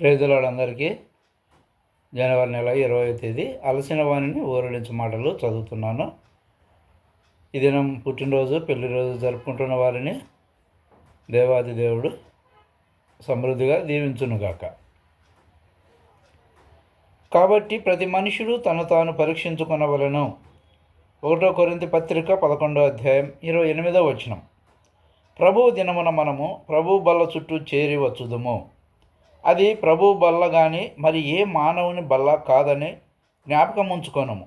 ప్రేజలాడందరికీ జనవరి నెల ఇరవై తేదీ అలసిన వాణిని ఊరడించే మాటలు చదువుతున్నాను. ఈ దినం పుట్టినరోజు పెళ్ళిరోజు జరుపుకుంటున్న వారిని దేవాది దేవుడు సమృద్ధిగా దీవించునుగాక. కాబట్టి ప్రతి మనుషుడు తను తాను పరీక్షించుకునవలను ఒకటో కొరింత పత్రిక పదకొండో అధ్యాయం ఇరవై ఎనిమిదో వచనం. ప్రభు దినమున మనము ప్రభు బల్ల చుట్టూ చేరి వచ్చుదము. అది ప్రభు బల్ల కానీ మరి ఏ మానవుని బల్ల కాదని జ్ఞాపకం ఉంచుకొనము.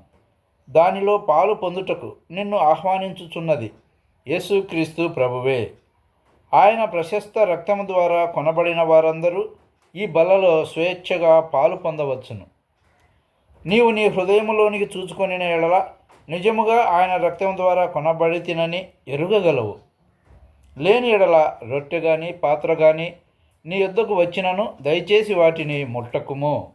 దానిలో పాలు పొందుటకు నిన్ను ఆహ్వానించుచున్నది యేసుక్రీస్తు ప్రభువే. ఆయన ప్రశస్త రక్తము ద్వారా కొనబడిన వారందరూ ఈ బలలో స్వేచ్ఛగా పాలు పొందవచ్చును. నీవు నీ హృదయములోనికి చూచుకొని ఎడల నిజముగా ఆయన రక్తం ద్వారా కొనబడి తినని ఎరుగగలవు. లేని ఎడల రొట్టె కానీ పాత్ర కానీ నీ యొద్దకు వచ్చినను దయచేసి వాటిని ముట్టకుము.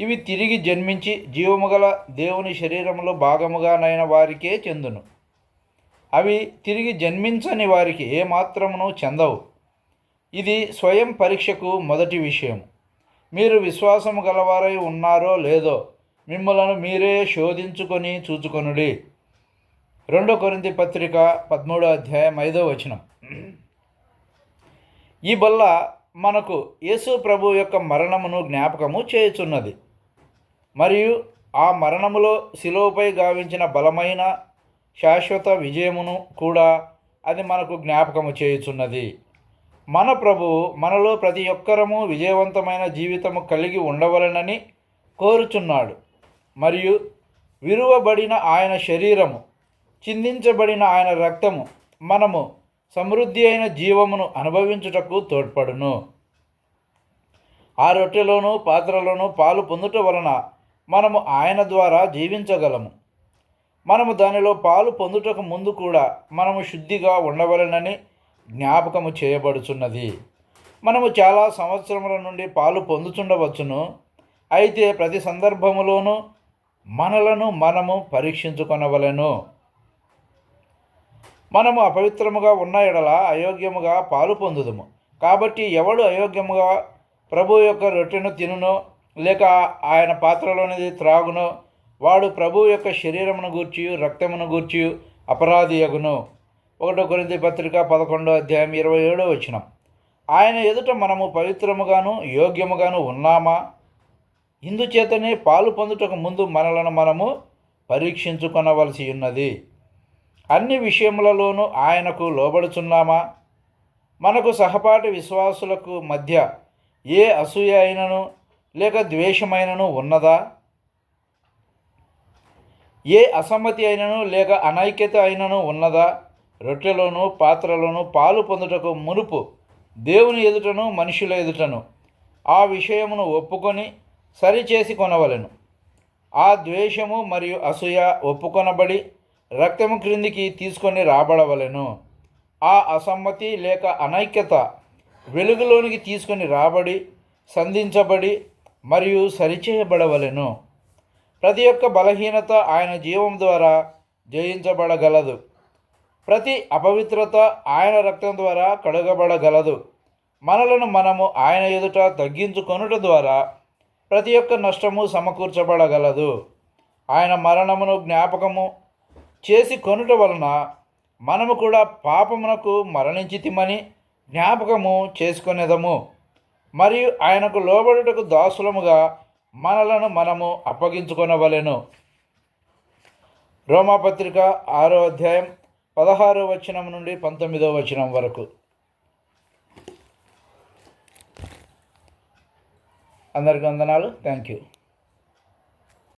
ఇవి తిరిగి జన్మించి జీవము గల దేవుని శరీరంలో భాగముగానైన వారికే చెందును. అవి తిరిగి జన్మించని వారికి ఏమాత్రమును చెందవు. ఇది స్వయం పరీక్షకు మొదటి విషయం మీరు విశ్వాసము గలవారై ఉన్నారో లేదో మిమ్మలను మీరే శోధించుకొని చూచుకొనుడి. రెండో కొరింది పత్రిక పదమూడో అధ్యాయం ఐదో వచనం. ఈ బల్ల మనకు యేసు ప్రభు యొక్క మరణమును జ్ఞాపకము చేయుచున్నది. మరియు ఆ మరణములో శిలువపై గావించిన బలమైన శాశ్వత విజయమును కూడా అది మనకు జ్ఞాపకము చేయుచున్నది. మన ప్రభు మనలో ప్రతి ఒక్కరము విజయవంతమైన జీవితము కలిగి ఉండవలనని కోరుచున్నాడు. మరియు విరువబడిన ఆయన శరీరము చిందించబడిన ఆయన రక్తము మనము సమృద్ధి అయిన జీవమును అనుభవించుటకు తోడ్పడును. ఆ రొట్టెలోనూ పాత్రలోనూ పాలు పొందుట వలన మనము ఆయన ద్వారా జీవించగలము. మనము దానిలో పాలు పొందుటకు ముందు కూడా మనము శుద్ధిగా ఉండవలనని జ్ఞాపకము చేయబడుచున్నది. మనము చాలా సంవత్సరముల నుండి పాలు పొందుచుండవచ్చును. అయితే ప్రతి సందర్భములోనూ మనలను మనము పరీక్షించుకొనవలెను. మనము అపవిత్రముగా ఉన్న ఎడల అయోగ్యముగా పాలు పొందుదము. కాబట్టి ఎవడు అయోగ్యముగా ప్రభు యొక్క రొట్టెను తినునో లేక ఆయన పాత్రలోనిది త్రాగునో వాడు ప్రభు యొక్క శరీరమును గూర్చి రక్తమును గూర్చి అపరాధి అగును ఒకటో కొరింది పత్రిక పదకొండో అధ్యాయం ఇరవై ఏడో వచ్చినం ఆయన ఎదుట మనము పవిత్రముగాను యోగ్యముగాను ఉన్నామా? ఇందుచేతనే పాలు పొందుటకు ముందు మనలను మనము పరీక్షించుకొనవలసి ఉన్నది. అన్ని విషయములలోనూ ఆయనకు లోబడుచున్నామా? మనకు సహపాటి విశ్వాసులకు మధ్య ఏ అసూయ అయినను లేక ద్వేషమైనను ఉన్నదా? ఏ అసమ్మతి అయినను లేక అనైక్యత అయినను ఉన్నదా? రొట్టెలోను పాత్రలోను పాలు పొందుటకు మునుపు దేవుని ఎదుటను మనుషుల ఎదుటను ఆ విషయమును ఒప్పుకొని సరిచేసి కొనవలెను. ఆ ద్వేషము మరియు అసూయ ఒప్పుకొనబడి రక్తము క్రిందికి తీసుకొని రాబడవలెను. ఆ అసమ్మతి లేక అనైక్యత వెలుగులోనికి తీసుకొని రాబడి సంధించబడి మరియు సరిచేయబడవలెను. ప్రతి ఒక్క బలహీనత ఆయన జీవం ద్వారా జయించబడగలదు. ప్రతి అపవిత్రత ఆయన రక్తం ద్వారా కడగబడగలదు. మనలను మనము ఆయన ఎదుట తగ్గించుకొనుట ద్వారా ప్రతి ఒక్క నష్టము సమకూర్చబడగలదు. ఆయన మరణమును జ్ఞాపకము చేసి కొనుట వలన మనము కూడా పాపమునకు మరణించితిమని జ్ఞాపకము చేసుకునేదము. మరియు ఆయనకు లోబడుటకు దాసులముగా మనలను మనము అప్పగించుకొనవలెను. రోమాపత్రిక ఆరో అధ్యాయం పదహారో వచనం నుండి పంతొమ్మిదో వచనం వరకు. అందరికీ వందనాలు. Thank you